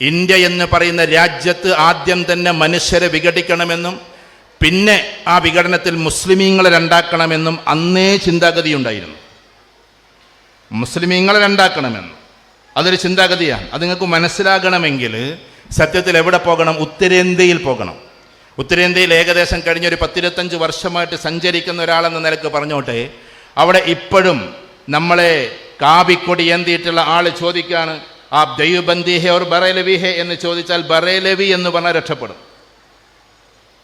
India എന്ന് പറയുന്ന രാജ്യത്ത് ആദ്യം തന്നെ മനുഷ്യരെ വിഘടിക്കണമെന്നും പിന്നെ ആ വിഘടനത്തിൽ മുസ്ലിമീങ്ങളെ രണ്ടാക്കണമെന്നും അന്നേ ചിന്താഗതി ഉണ്ടായിരുന്നു മുസ്ലിമീങ്ങളെ രണ്ടാക്കണമെന്നും. അതൊരു ചിന്താഗതിയാണ്. അത് നിങ്ങൾക്ക് മനസ്സിലാകണമെങ്കിൽ സത്യത്തിൽ എവിടെ പോകണം? ഉത്തരേന്ത്യയിൽ പോകണം. ഉത്തരേന്ത്യയിൽ ഏകദേശം കഴിഞ്ഞ ഒരു പത്തിരുപത്തഞ്ച് വർഷമായിട്ട് സഞ്ചരിക്കുന്ന ഒരാളെന്ന നിലയ്ക്ക് പറഞ്ഞോട്ടെ അവിടെ ഇപ്പോഴും നമ്മളെ കാവിക്കൊടി ഏന്തിയിട്ടുള്ള ആൾ ചോദിക്കാണ് ആ ദൈവബന്ദി ഹെ ഓർ ബറേലവി ഹെ എന്ന് ചോദിച്ചാൽ ബറേലവി എന്ന് പറഞ്ഞാൽ രക്ഷപ്പെടും.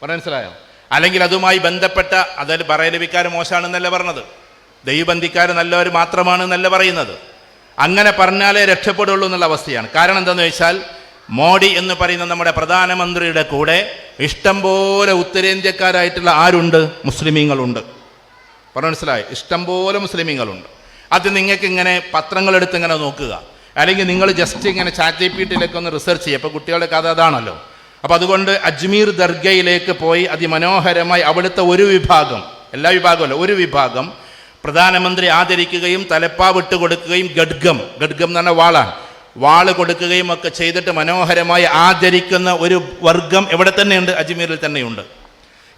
പറഞ്ഞ മനസ്സിലായോ? അല്ലെങ്കിൽ അതുമായി ബന്ധപ്പെട്ട അതായത് ബറേലവിക്കാർ മോശമാണെന്നല്ല പറഞ്ഞത്. ദൈവബന്ധിക്കാർ നല്ലവർ മാത്രമാണ് എന്നല്ല പറയുന്നത്. അങ്ങനെ പറഞ്ഞാലേ രക്ഷപ്പെടുള്ളൂ എന്നുള്ള അവസ്ഥയാണ്. കാരണം എന്താണെന്ന് വെച്ചാൽ മോഡി എന്ന് പറയുന്ന നമ്മുടെ പ്രധാനമന്ത്രിയുടെ കൂടെ ഇഷ്ടം ഇഷ്ടംപോലെ ഉത്തരേന്ത്യക്കാരായിട്ടുള്ള ആരുണ്ട്? മുസ്ലിമീങ്ങളുണ്ട്. പറഞ്ഞു മനസ്സിലായി? ഇഷ്ടംപോലെ മുസ്ലിമീങ്ങളുണ്ട്. അത് നിങ്ങൾക്ക് ഇങ്ങനെ പത്രങ്ങളെടുത്ത് ഇങ്ങനെ നോക്കുക. അല്ലെങ്കിൽ നിങ്ങൾ ജസ്റ്റ് ഇങ്ങനെ ചാറ്റ് ജി പി ടിയിലേക്ക് ഒന്ന് റിസർച്ച് ചെയ്യുക. അപ്പോൾ കുട്ടികളുടെ കഥ അതാണല്ലോ. അപ്പോൾ അതുകൊണ്ട് അജ്മീർ ദർഗയിലേക്ക് പോയി അതിമനോഹരമായി അവിടുത്തെ ഒരു വിഭാഗം എല്ലാ വിഭാഗമല്ല ഒരു വിഭാഗം പ്രധാനമന്ത്രി ആദരിക്കുകയും തലപ്പാവിട്ട് കൊടുക്കുകയും ഗഡ്ഗം ഗഡ്ഗം എന്ന് പറഞ്ഞ വാളാണ്. വാൾ കൊടുക്കുകയും ഒക്കെ ചെയ്തിട്ട് മനോഹരമായി ആദരിക്കുന്ന ഒരു വർഗം എവിടെ തന്നെയുണ്ട്? അജ്മീറിൽ തന്നെയുണ്ട്.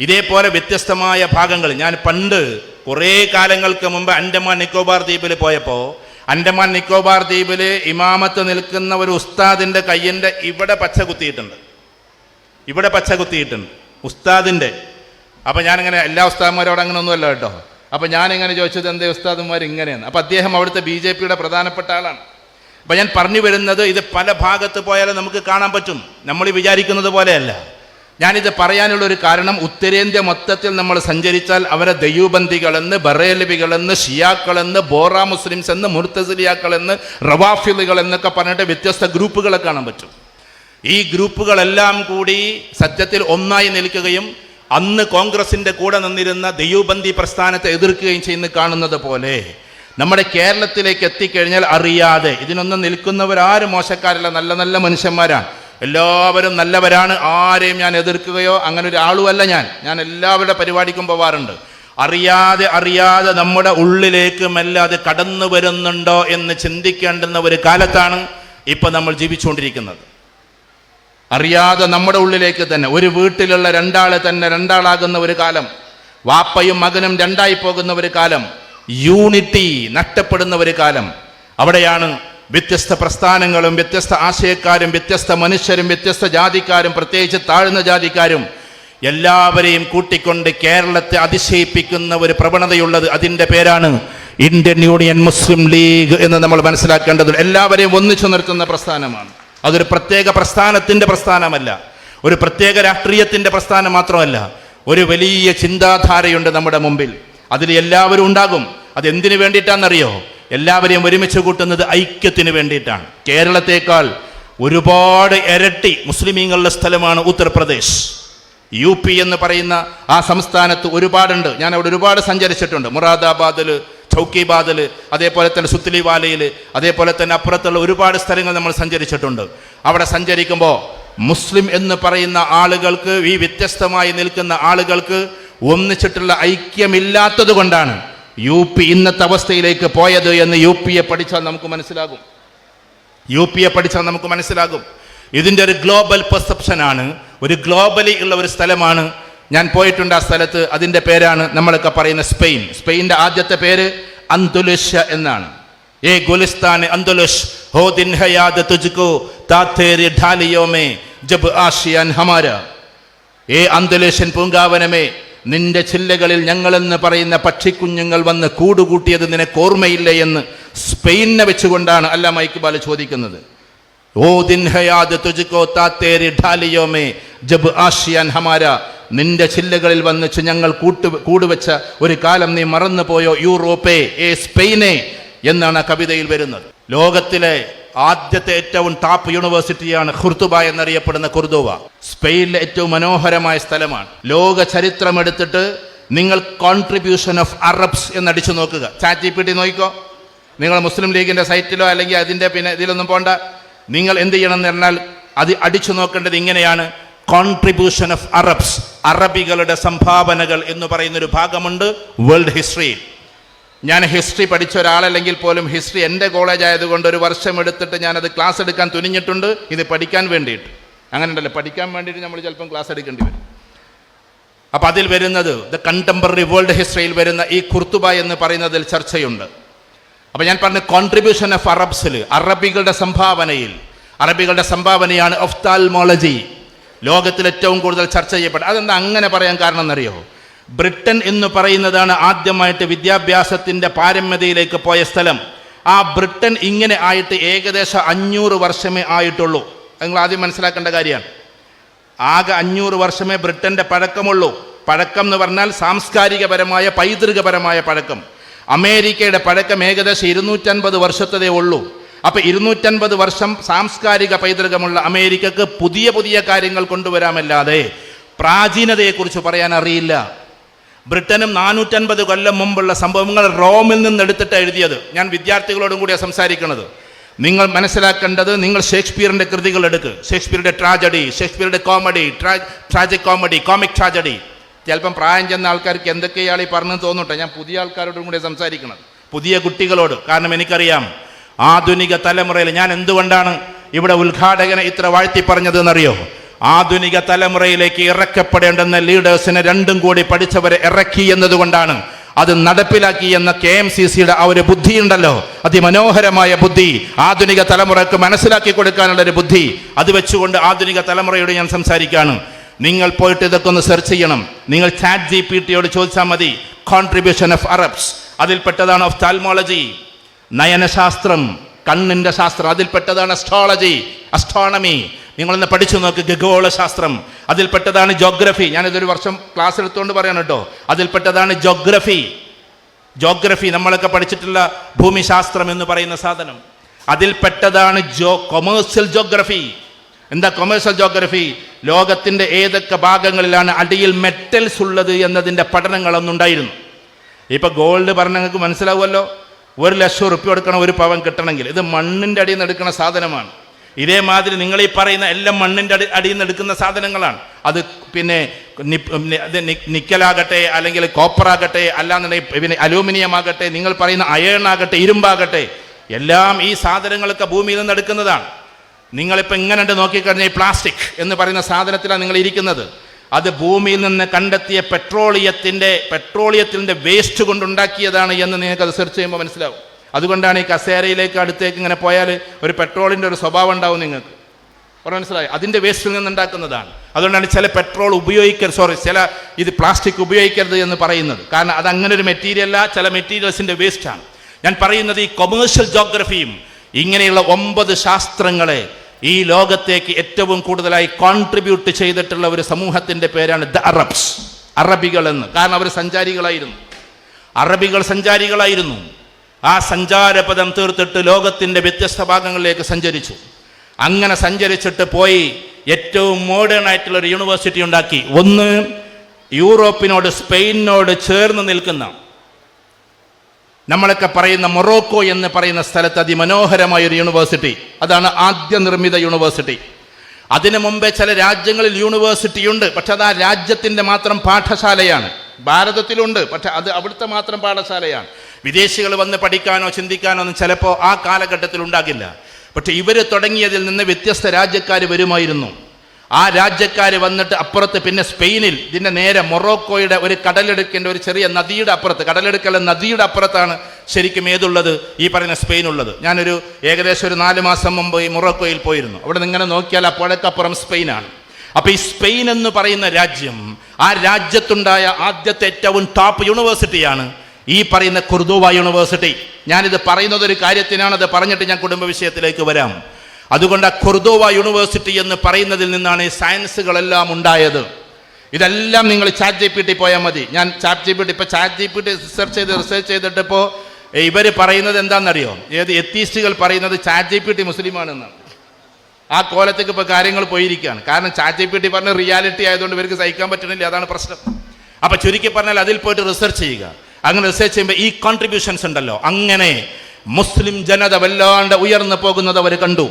ഇതേപോലെ വ്യത്യസ്തമായ ഭാഗങ്ങൾ. ഞാൻ പണ്ട് കുറേ കാലങ്ങൾക്ക് മുമ്പ് അൻഡമാൻ നിക്കോബാർ ദ്വീപിൽ പോയപ്പോൾ അൻഡമാൻ നിക്കോബാർ ദ്വീപിൽ ഇമാമത്ത് നിൽക്കുന്ന ഒരു ഉസ്താദിന്റെ കയ്യിന്റെ ഇവിടെ പച്ച കുത്തിയിട്ടുണ്ട്. ഇവിടെ പച്ച കുത്തിയിട്ടുണ്ട്. ഉസ്താദിന്റെ അപ്പോൾ ഞാനിങ്ങനെ എല്ലാ ഉസ്താദന്മാരോട് അങ്ങനെ ഒന്നുമല്ല കേട്ടോ. അപ്പോൾ ഞാനിങ്ങനെ ചോദിച്ചത് എന്തേ ഉസ്താദന്മാർ ഇങ്ങനെയാണ് അപ്പോൾ അദ്ദേഹം അവിടുത്തെ ബി ജെ പിയുടെ പ്രധാനപ്പെട്ട ആളാണ്. അപ്പോൾ ഞാൻ പറഞ്ഞു വരുന്നത് ഇത് പല ഭാഗത്ത് പോയാലും നമുക്ക് കാണാൻ പറ്റും. നമ്മൾ വിചാരിക്കുന്നത് പോലെയല്ല. ഞാനിത് പറയാനുള്ള ഒരു കാരണം ഉത്തരേന്ത്യ മൊത്തത്തിൽ നമ്മൾ സഞ്ചരിച്ചാൽ അവരെ ദയൂബന്ദികളെന്ന് ബറേലവികളെന്ന് ഷിയാക്കളെന്ന് ബോറ മുസ്ലിംസ് എന്ന് മുർത്തസിലിയാക്കളെന്ന് റവാഫിലുകൾ എന്നൊക്കെ പറഞ്ഞിട്ട് വ്യത്യസ്ത ഗ്രൂപ്പുകളെ കാണാൻ പറ്റും. ഈ ഗ്രൂപ്പുകളെല്ലാം കൂടി സത്യത്തിൽ ഒന്നായി നിൽക്കുകയും അന്ന് കോൺഗ്രസിന്റെ കൂടെ നിന്നിരുന്ന ദയൂബന്ദി പ്രസ്ഥാനത്തെ എതിർക്കുകയും ചെയ്യുന്ന കാണുന്നത് പോലെ നമ്മുടെ കേരളത്തിലേക്ക് എത്തിക്കഴിഞ്ഞാൽ അറിയാതെ ഇതിനൊന്നും നിൽക്കുന്നവരാരും മോശക്കാരല്ല നല്ല നല്ല മനുഷ്യന്മാരാണ്. എല്ലാവരും നല്ലവരാണ്. ആരെയും ഞാൻ എതിർക്കുകയോ അങ്ങനെ ഒരു ആളുമല്ല ഞാൻ. ഞാൻ എല്ലാവരുടെ പരിപാടിക്കും പോവാറുണ്ട്. അറിയാതെ അറിയാതെ നമ്മുടെ ഉള്ളിലേക്ക് മെല്ലെ അത് കടന്നു വരുന്നുണ്ടോ എന്ന് ചിന്തിക്കേണ്ടുന്ന ഒരു കാലത്താണ് ഇപ്പം നമ്മൾ ജീവിച്ചുകൊണ്ടിരിക്കുന്നത്. അറിയാതെ നമ്മുടെ ഉള്ളിലേക്ക് തന്നെ ഒരു വീട്ടിലുള്ള രണ്ടാളെ തന്നെ രണ്ടാളാകുന്ന ഒരു കാലം വാപ്പയും മകനും രണ്ടായി പോകുന്ന ഒരു കാലം യൂണിറ്റി നഷ്ടപ്പെടുന്ന ഒരു കാലം അവിടെയാണ് വ്യത്യസ്ത പ്രസ്ഥാനങ്ങളും വ്യത്യസ്ത ആശയക്കാരും വ്യത്യസ്ത മനുഷ്യരും വ്യത്യസ്ത ജാതിക്കാരും പ്രത്യേകിച്ച് താഴ്ന്ന ജാതിക്കാരും എല്ലാവരെയും കൂട്ടിക്കൊണ്ട് കേരളത്തെ അതിശയിപ്പിക്കുന്ന ഒരു പ്രവണതയുള്ളത് അതിന്റെ പേരാണ് ഇന്ത്യൻ യൂണിയൻ മുസ്ലിം ലീഗ് എന്ന് നമ്മൾ മനസ്സിലാക്കേണ്ടത് എല്ലാവരെയും ഒന്നിച്ചു നിർത്തുന്ന പ്രസ്ഥാനമാണ്. അതൊരു പ്രത്യേക പ്രസ്ഥാനത്തിന്റെ പ്രസ്ഥാനമല്ല. ഒരു പ്രത്യേക രാഷ്ട്രീയത്തിന്റെ പ്രസ്ഥാനം മാത്രമല്ല. ഒരു വലിയ ചിന്താധാരയുണ്ട് നമ്മുടെ മുമ്പിൽ. അതിൽ എല്ലാവരും ഉണ്ടാകും. അത് എന്തിനു വേണ്ടിയിട്ടാണെന്നറിയോ? എല്ലാവരെയും ഒരുമിച്ച് കൂട്ടുന്നത് ഐക്യത്തിന് വേണ്ടിയിട്ടാണ്. കേരളത്തേക്കാൾ ഒരുപാട് ഇരട്ടി മുസ്ലിമീങ്ങളുടെ സ്ഥലമാണ് ഉത്തർപ്രദേശ്. യു പി എന്ന് പറയുന്ന ആ സംസ്ഥാനത്ത് ഒരുപാടുണ്ട്. ഞാൻ അവിടെ ഒരുപാട് സഞ്ചരിച്ചിട്ടുണ്ട്. മുറാദാബാദിൽ ചൗക്കിബാദിൽ അതേപോലെ തന്നെ സുത്ലിവാലയിൽ അതേപോലെ തന്നെ അപ്പുറത്തുള്ള ഒരുപാട് സ്ഥലങ്ങൾ നമ്മൾ സഞ്ചരിച്ചിട്ടുണ്ട്. അവിടെ സഞ്ചരിക്കുമ്പോൾ മുസ്ലിം എന്ന് പറയുന്ന ആളുകൾക്ക് ഈ വ്യത്യസ്തമായി നിൽക്കുന്ന ആളുകൾക്ക് ഒന്നിച്ചിട്ടുള്ള ഐക്യമില്ലാത്തത് കൊണ്ടാണ്. യു പി ഇന്നത്തെ അവസ്ഥയിലേക്ക് പോയത് എന്ന് യു പിയെ പഠിച്ചാൽ നമുക്ക് മനസ്സിലാകും. യു പിയെ പഠിച്ചാൽ നമുക്ക് മനസ്സിലാകും. ഇതിന്റെ ഒരു ഗ്ലോബൽ പെർസെപ്ഷൻ ആണ്. ഒരു ഗ്ലോബലി ഉള്ള ഒരു സ്ഥലമാണ്. ഞാൻ പോയിട്ടുണ്ട് ആ സ്ഥലത്ത്. അതിന്റെ പേരാണ് നമ്മളൊക്കെ പറയുന്ന സ്പെയിൻ. സ്പെയിന്റെ ആദ്യത്തെ പേര് അന്തുലുഷ എന്നാണ്. ഏ ഗുലിസ്ഥാൻ അന്തുലുഷ്. ഹോ ദിൻ ഹയാദ് താത്തേരി ഢാലിയോമേ. ജബ് ആഷിയാൻ ഹമാര. ഏ അന്തലേഷൻ പൂങ്കാവനമേ. നിന്റെ ചില്ലകളിൽ ഞങ്ങളെന്ന് പറയുന്ന പക്ഷിക്കുഞ്ഞുങ്ങൾ വന്ന് കൂടുകൂട്ടിയത് നിനക്ക് ഓർമ്മയില്ലേ എന്ന് സ്പെയിനെ വെച്ചുകൊണ്ടാണ് അല്ലാമ ഇക്ബാൽ ചോദിക്കുന്നത്. ഓ ദിൻഹയാദ് തുജുക്കോ താത്തേരി ഢാലിയോമേ ജബ് ആഷിയാൻ ഹമാര നിന്റെ ചില്ലകളിൽ വന്നിച്ച് ഞങ്ങൾ കൂട്ടു കൂടുവെച്ച ഒരു കാലം നീ മറന്നു പോയോ യൂറോപ്പേ ഏ സ്പെയിനെ എന്നാണ് ആ കവിതയിൽ വരുന്നത്. ലോകത്തിലെ ആദ്യത്തെ ഏറ്റവും ടാപ്പ് യൂണിവേഴ്സിറ്റിയാണ് ഖുർത്തുബ എന്നറിയപ്പെടുന്ന കുർദുവ. സ്പെയിനിലെ ഏറ്റവും മനോഹരമായ സ്ഥലമാണ്. ലോക ചരിത്രം എടുത്തിട്ട് നിങ്ങൾ കോൺട്രിബ്യൂഷൻ ഓഫ് അറബ്സ് എന്നടിച്ചു നോക്കുക. ചാറ്റ് ജി പി ടി നോക്കിക്കോ. നിങ്ങൾ മുസ്ലിം ലീഗിന്റെ സൈറ്റിലോ അല്ലെങ്കിൽ അതിന്റെ പിന്നെ ഇതിലൊന്നും പോണ്ട. നിങ്ങൾ എന്ത് ചെയ്യണം എന്ന് പറഞ്ഞാൽ അത് അടിച്ചു നോക്കേണ്ടത് ഇങ്ങനെയാണ്. കോൺട്രിബ്യൂഷൻ ഓഫ് അറബ്സ് അറബികളുടെ സംഭാവനകൾ എന്ന് പറയുന്നൊരു ഭാഗമുണ്ട് വേൾഡ് ഹിസ്റ്ററിയിൽ ഞാൻ ഹിസ്റ്ററി പഠിച്ച ഒരാളല്ലെങ്കിൽ പോലും ഹിസ്റ്ററി എന്റെ കോളേജ് ആയതുകൊണ്ട് ഒരു വർഷം എടുത്തിട്ട് ഞാനത് ക്ലാസ് എടുക്കാൻ തുനിഞ്ഞിട്ടുണ്ട്. ഇത് പഠിക്കാൻ വേണ്ടിയിട്ട്. അങ്ങനെ ഉണ്ടല്ലോ പഠിക്കാൻ വേണ്ടിയിട്ട് നമ്മൾ ചിലപ്പം ക്ലാസ് എടുക്കേണ്ടി വരും. അപ്പം അതിൽ വരുന്നത് ദ കണ്ടംപററി വേൾഡ് ഹിസ്റ്ററിയിൽ വരുന്ന ഈ കുർത്തുബ എന്ന് പറയുന്നതിൽ ചർച്ചയുണ്ട്. അപ്പം ഞാൻ പറഞ്ഞ കോൺട്രിബ്യൂഷൻ ഓഫ് അറബ്സിൽ അറബികളുടെ സംഭാവനയിൽ അറബികളുടെ സംഭാവനയാണ് ഒഫ്താൽമോളജി ലോകത്തിൽ ഏറ്റവും കൂടുതൽ ചർച്ച ചെയ്യപ്പെട്ടത് അതെന്താ അങ്ങനെ പറയാൻ കാരണം എന്നറിയോ? ബ്രിട്ടൻ എന്ന് പറയുന്നതാണ് ആദ്യമായിട്ട് വിദ്യാഭ്യാസത്തിന്റെ പാരമ്യതയിലേക്ക് പോയ സ്ഥലം. ആ ബ്രിട്ടൻ ഇങ്ങനെ ആയിട്ട് ഏകദേശം അഞ്ഞൂറ് വർഷമേ ആയിട്ടുള്ളൂ. നിങ്ങൾ ആദ്യം മനസ്സിലാക്കേണ്ട കാര്യമാണ് ആകെ അഞ്ഞൂറ് വർഷമേ ബ്രിട്ടന്റെ പഴക്കമുള്ളൂ. പഴക്കം എന്ന് പറഞ്ഞാൽ സാംസ്കാരികപരമായ പൈതൃകപരമായ പഴക്കം. അമേരിക്കയുടെ പഴക്കം ഏകദേശം ഇരുന്നൂറ്റൻപത് വർഷത്തതേ ഉള്ളൂ. അപ്പോൾ ഇരുന്നൂറ്റൻപത് വർഷം സാംസ്കാരിക പൈതൃകമുള്ള അമേരിക്കക്ക് പുതിയ പുതിയ കാര്യങ്ങൾ കൊണ്ടുവരാമല്ലാതെ പ്രാചീനതയെക്കുറിച്ച് പറയാൻ അറിയില്ല. ബ്രിട്ടനും നാനൂറ്റൻപത് കൊല്ലം മുമ്പുള്ള സംഭവങ്ങൾ റോമിൽ നിന്ന് എടുത്തിട്ട് എഴുതിയത്. ഞാൻ വിദ്യാർത്ഥികളോടും കൂടിയാണ് സംസാരിക്കുന്നത് നിങ്ങൾ മനസ്സിലാക്കേണ്ടത് നിങ്ങൾ ഷേക്സ്പിയറിന്റെ കൃതികൾ എടുക്കുക ഷേക്സ്പിയറുടെ tragedy ഷേക്സ്പിയറുടെ comedy tragic comedy comic tragedy. ചിലപ്പം പ്രായം ചെന്ന ആൾക്കാർക്ക് എന്തൊക്കെയാളീ ഈ പറഞ്ഞു തോന്നട്ടെ. ഞാൻ പുതിയ ആൾക്കാരോടും കൂടി സംസാരിക്കുന്നത് പുതിയ കുട്ടികളോട്. കാരണം എനിക്കറിയാം ആധുനിക തലമുറയിൽ ഞാൻ എന്തുകൊണ്ടാണ് ഇവിടെ ഉദ്ഘാടകനെ ഇത്ര വാഴ്ത്തി പറഞ്ഞത് എന്നറിയോ? ആധുനിക തലമുറയിലേക്ക് ഇറക്കപ്പെടേണ്ടെന്ന ലീഡേഴ്സിനെ രണ്ടും കൂടി പഠിച്ചവരെ ഇറക്കി എന്നതുകൊണ്ടാണ് അത് നടപ്പിലാക്കി എന്ന കെ എം സി സിയുടെ ആ ഒരു ബുദ്ധിയുണ്ടല്ലോ. അതിമനോഹരമായ ബുദ്ധി ആധുനിക തലമുറയ്ക്ക് മനസ്സിലാക്കി കൊടുക്കാനുള്ള ഒരു ബുദ്ധി. അത് വെച്ചുകൊണ്ട് ആധുനിക തലമുറയോട് ഞാൻ സംസാരിക്കുകയാണ്. നിങ്ങൾ പോയിട്ട് ഇതൊക്കെ ഒന്ന് സെർച്ച് ചെയ്യണം. നിങ്ങൾ ചാറ്റ് ജി പി ടിയോട് ചോദിച്ചാൽ മതി. കോൺട്രിബ്യൂഷൻ ഓഫ് അറബ്സ് അതിൽപ്പെട്ടതാണ് ഓഫ് താൽമോളജി നയനശാസ്ത്രം. കണ്ണിന്റെ ശാസ്ത്രം അതിൽപ്പെട്ടതാണ് അസ്ട്രോളജി അസ്ട്രോണമി നിങ്ങളൊന്ന് പഠിച്ചു നോക്ക് ഖഗോളശാസ്ത്രം അതിൽപ്പെട്ടതാണ് ജോഗ്രഫി ഞാനിതൊരു വർഷം ക്ലാസ് എടുത്തുകൊണ്ട് പറയണം കേട്ടോ. അതിൽപ്പെട്ടതാണ് ജോഗ്രഫി ജോഗ്രഫി നമ്മളൊക്കെ പഠിച്ചിട്ടുള്ള ഭൂമിശാസ്ത്രം എന്ന് പറയുന്ന സാധനം. അതിൽപ്പെട്ടതാണ് ജോ കൊമേഴ്സ്യൽ ജോഗ്രഫി എന്താ കൊമേഴ്സ്യൽ ജോഗ്രഫി ലോകത്തിന്റെ ഏതൊക്കെ ഭാഗങ്ങളിലാണ് അടിയിൽ മെറ്റൽസ് ഉള്ളത് എന്നതിന്റെ പഠനങ്ങളൊന്നുണ്ടായിരുന്നു. ഇപ്പോൾ ഗോൾഡ് പറഞ്ഞ നിങ്ങൾക്ക് മനസ്സിലാവുമല്ലോ? ഒരു ലക്ഷം ഉറുപ്പ്യ കൊടുക്കണം ഒരു പവൻ കിട്ടണമെങ്കിൽ. ഇത് മണ്ണിന്റെ അടിയിൽ നിന്ന് എടുക്കുന്ന സാധനമാണ്. ഇതേമാതിരി നിങ്ങൾ ഈ പറയുന്ന എല്ലാം മണ്ണിന്റെ അടി അടിയിൽ നിന്ന് എടുക്കുന്ന സാധനങ്ങളാണ്. അത് പിന്നെ നിക്കലാകട്ടെ അല്ലെങ്കിൽ കോപ്പറാകട്ടെ അല്ലാന്നുണ്ടെങ്കിൽ പിന്നെ അലൂമിനിയം ആകട്ടെ നിങ്ങൾ പറയുന്ന അയേൺ ആകട്ടെ ഇരുമ്പാകട്ടെ എല്ലാം ഈ സാധനങ്ങളൊക്കെ ഭൂമിയിൽ നിന്ന് എടുക്കുന്നതാണ്. നിങ്ങളിപ്പോൾ ഇങ്ങനെ നോക്കിക്കഴിഞ്ഞാൽ ഈ പ്ലാസ്റ്റിക് എന്ന് പറയുന്ന സാധനത്തിലാണ് നിങ്ങൾ ഇരിക്കുന്നത്. അത് ഭൂമിയിൽ നിന്ന് കണ്ടെത്തിയ പെട്രോളിയത്തിന്റെ പെട്രോളിയത്തിന്റെ വേസ്റ്റ് കൊണ്ടുണ്ടാക്കിയതാണ് എന്ന് നിങ്ങൾക്ക് അത് സെർച്ച് ചെയ്യുമ്പോൾ മനസ്സിലാവും. അതുകൊണ്ടാണ് ഈ കസേരയിലേക്ക് അടുത്തേക്ക് ഇങ്ങനെ പോയാൽ ഒരു പെട്രോളിന്റെ ഒരു സ്വഭാവം ഉണ്ടാവും നിങ്ങൾക്ക്. ഉറ മനസ്സിലായി? അതിന്റെ വേസ്റ്റിൽ നിന്നുണ്ടാക്കുന്നതാണ്. അതുകൊണ്ടാണ് ചില പെട്രോൾ ഉപയോഗിക്കരുത് സോറി ചില ഇത് പ്ലാസ്റ്റിക് ഉപയോഗിക്കരുത് എന്ന് പറയുന്നത്. കാരണം അത് അങ്ങനെ ഒരു മെറ്റീരിയൽ അല്ല ചില മെറ്റീരിയൽസിന്റെ വേസ്റ്റാണ് ഞാൻ പറയുന്നത് ഈ കൊമേഴ്ഷ്യൽ ജോഗ്രഫിയും ഇങ്ങനെയുള്ള ഒമ്പത് ശാസ്ത്രങ്ങളെ ഈ ലോകത്തേക്ക് ഏറ്റവും കൂടുതലായി കോൺട്രിബ്യൂട്ട് ചെയ്തിട്ടുള്ള ഒരു സമൂഹത്തിന്റെ പേരാണ് ദ അറബ്സ്. അറബികൾ എന്ന് കാരണം അവർ സഞ്ചാരികളായിരുന്നു. അറബികൾ സഞ്ചാരികളായിരുന്നു. ആ സഞ്ചാരപഥം തീർത്തിട്ട് ലോകത്തിന്റെ വ്യത്യസ്ത ഭാഗങ്ങളിലേക്ക് സഞ്ചരിച്ചു. അങ്ങനെ സഞ്ചരിച്ചിട്ട് പോയി ഏറ്റവും മോഡേൺ ആയിട്ടുള്ള ഒരു യൂണിവേഴ്സിറ്റി ഉണ്ടാക്കി. ഒന്ന് യൂറോപ്പിനോട് സ്പെയിനോട് ചേർന്ന് നിൽക്കുന്ന നമ്മളൊക്കെ പറയുന്ന മൊറോക്കോ എന്ന് പറയുന്ന സ്ഥലത്ത് അതിമനോഹരമായ ഒരു യൂണിവേഴ്സിറ്റി. അതാണ് ആദ്യ നിർമ്മിത യൂണിവേഴ്സിറ്റി. അതിനു മുമ്പേ ചില രാജ്യങ്ങളിൽ യൂണിവേഴ്സിറ്റി ഉണ്ട്. പക്ഷെ അത് ആ രാജ്യത്തിന്റെ മാത്രം പാഠശാലയാണ്. ഭാരതത്തിലുണ്ട്. പക്ഷെ അത് അവിടുത്തെ മാത്രം പാഠശാലയാണ്. വിദേശികൾ വന്ന് പഠിക്കാനോ ചിന്തിക്കാനോ ഒന്നും ചിലപ്പോൾ ആ കാലഘട്ടത്തിൽ ഉണ്ടാകില്ല പക്ഷെ ഇവർ തുടങ്ങിയതിൽ നിന്ന് വ്യത്യസ്ത രാജ്യക്കാർ വരുമായിരുന്നു. ആ രാജ്യക്കാർ വന്നിട്ട് അപ്പുറത്ത് പിന്നെ സ്പെയിനിൽ ഇതിന്റെ നേരെ മൊറോക്കോയുടെ ഒരു കടലെടുക്കിന്റെ ഒരു ചെറിയ നദിയുടെ അപ്പുറത്ത് കടലെടുക്കൽ നദിയുടെ അപ്പുറത്താണ് ശരിക്കും ഏതുള്ളത്? ഈ പറയുന്ന സ്പെയിൻ ഉള്ളത്. ഞാനൊരു ഏകദേശം ഒരു നാല് മാസം മുമ്പ് ഈ മൊറോക്കോയിൽ പോയിരുന്നു. അവിടെ നിന്ന് ഇങ്ങനെ നോക്കിയാൽ അപ്പോഴേക്കപ്പുറം സ്പെയിനാണ്. അപ്പോൾ ഈ സ്പെയിൻ എന്ന് പറയുന്ന രാജ്യം ആ രാജ്യത്തുണ്ടായ ആദ്യത്തെ ഏറ്റവും ടോപ്പ് യൂണിവേഴ്സിറ്റിയാണ് ഈ പറയുന്ന കുർദുവ യൂണിവേഴ്സിറ്റി ഞാനിത് പറയുന്നത് ഒരു കാര്യത്തിനാണ് അത് പറഞ്ഞിട്ട് ഞാൻ കുടുംബ വിഷയത്തിലേക്ക് വരാം. അതുകൊണ്ട് ആ യൂണിവേഴ്സിറ്റി എന്ന് പറയുന്നതിൽ നിന്നാണ് സയൻസുകളെല്ലാം ഉണ്ടായത്. ഇതെല്ലാം നിങ്ങൾ ചാറ്റ് ജി പി ടി പോയാൽ മതി. ഞാൻ ചാറ്റ് ജി പി ടി ഇപ്പോൾ chat G P T research ചെയ്ത് റിസർച്ച് ചെയ്തിട്ടിപ്പോൾ ഇവർ പറയുന്നത് എന്താണെന്നറിയോ ഏത് എത്തീസ്റ്റുകൾ പറയുന്നത് ചാറ്റ് ജി പി ടി മുസ്ലിമാണെന്നാണ്. ആ കോലത്തേക്ക് ഇപ്പോൾ കാര്യങ്ങൾ പോയിരിക്കുകയാണ് കാരണം ചാറ്റ് ജി പി ടി പറഞ്ഞ റിയാലിറ്റി ആയതുകൊണ്ട് ഇവർക്ക് സഹിക്കാൻ പറ്റുന്നില്ല അതാണ് പ്രശ്നം. അപ്പോൾ ചുരുക്കി പറഞ്ഞാൽ അതിൽ പോയിട്ട് റിസർച്ച് ചെയ്യുക. അങ്ങനെ റിസർച്ച് ചെയ്യുമ്പോൾ ഈ കോൺട്രിബ്യൂഷൻസ് ഉണ്ടല്ലോ. അങ്ങനെ മുസ്ലിം ജനത വല്ലാണ്ട് ഉയർന്നു പോകുന്നത് അവർ കണ്ടു.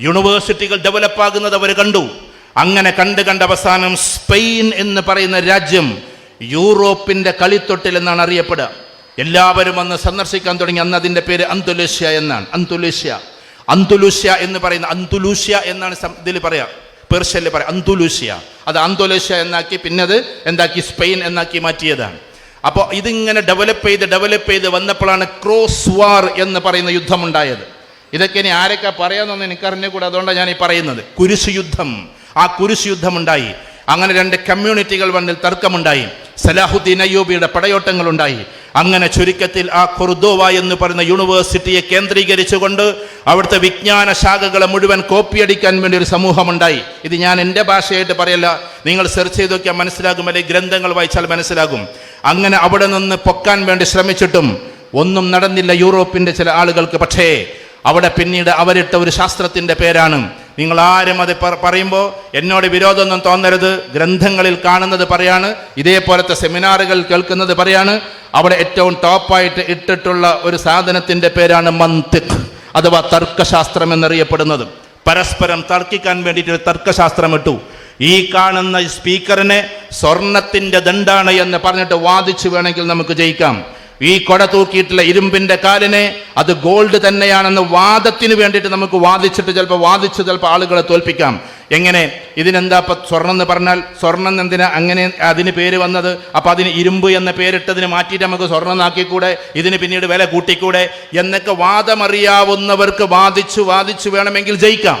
യൂണിവേഴ്സിറ്റികൾ ഡെവലപ്പ് ആകുന്നത് അവർ കണ്ടു. അങ്ങനെ കണ്ട് കണ്ട അവസാനം സ്പെയിൻ എന്ന് പറയുന്ന രാജ്യം യൂറോപ്പിന്റെ കളിത്തൊട്ടിൽ എന്നാണ് അറിയപ്പെടുക. എല്ലാവരും വന്ന് സന്ദർശിക്കാൻ തുടങ്ങി. അന്ന് അതിന്റെ പേര് അന്തുലേഷ്യ എന്നാണ്. അന്തുലേഷ്യ. അന്തുലൂഷ്യ എന്ന് പറയുന്ന അന്തുലൂഷ്യ എന്നാണ് ഇതിൽ പറയാം. പേർഷ്യയിൽ പറയാം. അന്തുലൂഷ്യ. അത് അന്തുലേഷ്യ എന്നാക്കി പിന്നെ അത് എന്താക്കി? സ്പെയിൻ എന്നാക്കി മാറ്റിയതാണ്. അപ്പോൾ ഇതിങ്ങനെ ഡെവലപ്പ് ചെയ്ത് ഡെവലപ്പ് ചെയ്ത് വന്നപ്പോഴാണ് ക്രോസ് വാർ എന്ന് പറയുന്ന യുദ്ധമുണ്ടായത്. ഇതൊക്കെ ഇനി ആരൊക്കെ പറയാമെന്നൊന്നും എനിക്കറിഞ്ഞുകൂടാ. അതുകൊണ്ടാണ് ഞാൻ ഈ പറയുന്നത്. കുരിശ് യുദ്ധം ആ കുരിശ് യുദ്ധമുണ്ടായി അങ്ങനെ രണ്ട് കമ്മ്യൂണിറ്റികൾ വന്നിൽ തർക്കമുണ്ടായി. സലാഹുദ്ദീൻ അയ്യൂബിയുടെ പടയോട്ടങ്ങളുണ്ടായി. അങ്ങനെ ചുരുക്കത്തിൽ ആ ഖുർദോവ എന്ന് പറയുന്ന യൂണിവേഴ്സിറ്റിയെ കേന്ദ്രീകരിച്ചുകൊണ്ട് അവിടുത്തെ വിജ്ഞാന ശാഖകളെ മുഴുവൻ കോപ്പിയടിക്കാൻ വേണ്ടി ഒരു സമൂഹമുണ്ടായി. ഇത് ഞാൻ എന്റെ ഭാഷയായിട്ട് പറയല്ല. നിങ്ങൾ സെർച്ച് ചെയ്ത് നോക്കിയാൽ മനസ്സിലാകും അല്ലെങ്കിൽ ഗ്രന്ഥങ്ങൾ വായിച്ചാൽ മനസ്സിലാകും. അങ്ങനെ അവിടെ നിന്ന് പൊക്കാൻ വേണ്ടി ശ്രമിച്ചിട്ടും ഒന്നും നടന്നില്ല യൂറോപ്പിന്റെ ചില ആളുകൾക്ക്. പക്ഷേ അവിടെ പിന്നീട് അവരിട്ട ഒരു ശാസ്ത്രത്തിന്റെ പേരാണ്. നിങ്ങൾ ആരും അത് പറ- പറയുമ്പോൾ എന്നോട് വിരോധമൊന്നും തോന്നരുത്. ഗ്രന്ഥങ്ങളിൽ കാണുന്നത് പറയാണ്. ഇതേപോലത്തെ സെമിനാറുകൾ കേൾക്കുന്നത് പറയാണ്. അവിടെ ഏറ്റവും ടോപ്പായിട്ട് ഇട്ടിട്ടുള്ള ഒരു സാധനത്തിന്റെ പേരാണ് മന്തിക് അഥവാ തർക്കശാസ്ത്രം എന്നറിയപ്പെടുന്നത്. പരസ്പരം തർക്കിക്കാൻ വേണ്ടിയിട്ട് ഒരു തർക്കശാസ്ത്രം ഇട്ടു. ഈ കാണുന്ന സ്പീക്കറിനെ സ്വർണത്തിന്റെ ദണ്ടാണ് എന്ന് പറഞ്ഞിട്ട് വാദിച്ചു വേണമെങ്കിൽ നമുക്ക് ജയിക്കാം. ഈ കൊട തൂക്കിയിട്ടുള്ള ഇരുമ്പിന്റെ കാലിനെ അത് ഗോൾഡ് തന്നെയാണെന്ന് വാദത്തിന് വേണ്ടിയിട്ട് നമുക്ക് വാദിച്ചിട്ട് ചിലപ്പോൾ വാദിച്ച് ചിലപ്പോൾ ആളുകളെ തോൽപ്പിക്കാം. എങ്ങനെ? ഇതിനെന്താ ഇപ്പം സ്വർണം എന്ന് പറഞ്ഞാൽ സ്വർണം എന്തിനാ അങ്ങനെ അതിന് പേര് വന്നത്? അപ്പം അതിന് ഇരുമ്പ് എന്ന പേരിട്ടതിന് മാറ്റിയിട്ട് നമുക്ക് സ്വർണം ഇതിന് പിന്നീട് വില കൂട്ടിക്കൂടെ? എന്നൊക്കെ വാദമറിയാവുന്നവർക്ക് വാദിച്ചു വാദിച്ചു വേണമെങ്കിൽ ജയിക്കാം.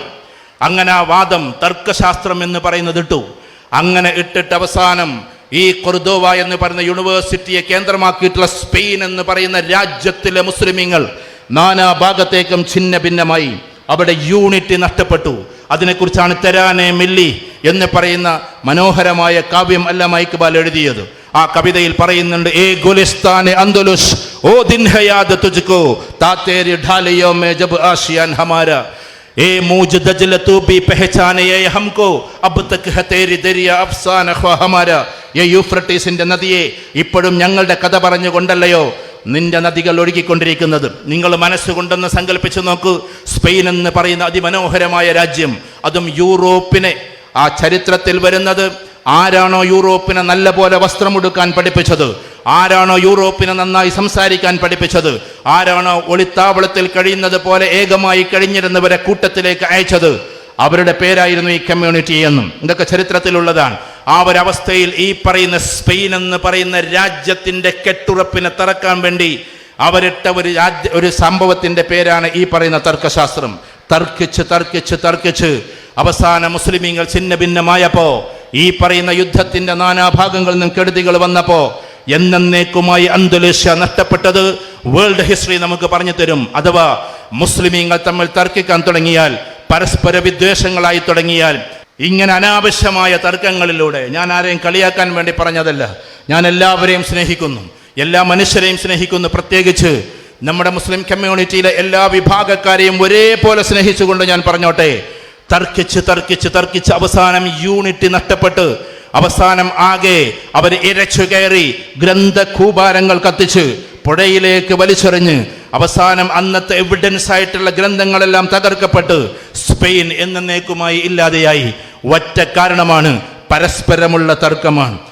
അങ്ങനെ ആ വാദം തർക്കശാസ്ത്രം എന്ന് പറയുന്നത് ഇട്ടു. അങ്ങനെ ഇട്ടിട്ട് അവസാനം ഈ കൊർദോവ എന്ന് പറയുന്ന യൂണിവേഴ്സിറ്റിയെ കേന്ദ്രമാക്കിയിട്ടുള്ള സ്പെയിൻ എന്ന് പറയുന്ന രാജ്യത്തിലെ മുസ്ലിമീങ്ങൾ നാനാഭാഗത്തേക്കും ഛിന്ന ഭിന്നമായി അവിടെ യൂണിറ്റ് നഷ്ടപ്പെട്ടു. അതിനെക്കുറിച്ചാണ് തെരാനെ മില്ലി എന്ന് പറയുന്ന മനോഹരമായ കാവ്യം അല്ല മൈക്ബാൽ എഴുതിയത്. ആ കവിതയിൽ പറയുന്നുണ്ട് ഏ ഗുലിസ്ഥാനെ അന്തലുഷ് ഓ ദിൻഹയാദ് തുജ്കോ താത്തേരി ഢാലിയോ മേ ജബ് ആഷിയാൻ ഹമാര ഏ മൂജ് दजल तू भी ഹംകോ അബ് തക് ഹതേരി ദരിയ അഫ്സാന दरिया ഈ യൂഫ്രട്ടീസിന്റെ നദിയെ ഇപ്പോഴും ഞങ്ങളുടെ കഥ പറഞ്ഞുകൊണ്ടല്ലയോ? നിന്റെ നദികൾ ഒഴുകിക്കൊണ്ടിരിക്കുന്നത്. നിങ്ങൾ മനസ്സുകൊണ്ടെന്ന് സങ്കല്പിച്ചു നോക്കൂ. സ്പെയിൻ എന്ന് പറയുന്ന അതിമനോഹരമായ രാജ്യം അതും യൂറോപ്പിനെ ആ ചരിത്രത്തിൽ വരുന്നത് ആരാണോ യൂറോപ്പിനെ നല്ല പോലെ വസ്ത്രമുടുക്കാൻ പഠിപ്പിച്ചത്? ആരാണോ യൂറോപ്പിനെ നന്നായി സംസാരിക്കാൻ പഠിപ്പിച്ചത്? ആരാണോ ഒളിത്താവളത്തിൽ കഴിയുന്നത് പോലെ ഏകമായി കഴിഞ്ഞിരുന്നവരെ കൂട്ടത്തിലേക്ക് അയച്ചത്? അവരുടെ പേരായിരുന്നു ഈ കമ്മ്യൂണിറ്റി എന്നും. ഇതൊക്കെ ചരിത്രത്തിലുള്ളതാണ്. ആ ഒരവസ്ഥയിൽ ഈ പറയുന്ന സ്പെയിൻ എന്ന് പറയുന്ന രാജ്യത്തിന്റെ കെട്ടുറപ്പിനെ തറക്കാൻ വേണ്ടി അവരിട്ട ഒരു രാജ്യ ഒരു സംഭവത്തിന്റെ പേരാണ് ഈ പറയുന്ന തർക്കശാസ്ത്രം. തർക്കിച്ച് തർക്കിച്ച് തർക്കിച്ച്. അവസാന മുസ്ലിമീങ്ങൾ ഛിന്ന ഭിന്നമായപ്പോൾ ഈ പറയുന്ന യുദ്ധത്തിന്റെ നാനാഭാഗങ്ങളിൽ നിന്നും കെടുതികൾ വന്നപ്പോൾ എന്നേക്കുമായി അന്തലേഷ്യ നഷ്ടപ്പെട്ടത് വേൾഡ് ഹിസ്റ്ററി നമുക്ക് പറഞ്ഞു തരും. അഥവാ മുസ്ലിമീങ്ങൾ തമ്മിൽ തർക്കിക്കാൻ തുടങ്ങിയാൽ പരസ്പര വിദ്വേഷങ്ങളായി തുടങ്ങിയാൽ ഇങ്ങനെ അനാവശ്യമായ തർക്കങ്ങളിലൂടെ ഞാൻ ആരെയും കളിയാക്കാൻ വേണ്ടി പറഞ്ഞതല്ല. ഞാൻ എല്ലാവരെയും സ്നേഹിക്കുന്നു. എല്ലാ മനുഷ്യരെയും സ്നേഹിക്കുന്നു. പ്രത്യേകിച്ച് നമ്മുടെ മുസ്ലിം കമ്മ്യൂണിറ്റിയിലെ എല്ലാ വിഭാഗക്കാരെയും ഒരേപോലെ സ്നേഹിച്ചുകൊണ്ട് ഞാൻ പറഞ്ഞോട്ടെ. തർക്കിച്ച് തർക്കിച്ച് തർക്കിച്ച് അവസാനം യൂണിറ്റി നഷ്ടപ്പെട്ട് അവസാനം ആകെ അവർ ഇരച്ചു കയറി ഗ്രന്ഥകൂപാരങ്ങൾ കത്തിച്ച് പുഴയിലേക്ക് വലിച്ചെറിഞ്ഞ് അവസാനം അന്നത്തെ എവിഡൻസ് ആയിട്ടുള്ള ഗ്രന്ഥങ്ങളെല്ലാം തകർക്കപ്പെട്ട് സ്പെയിൻ എന്നേക്കുമായി ഇല്ലാതെയായി. ഒറ്റ കാരണമാണ് പരസ്പരമുള്ള തർക്കമാണ്.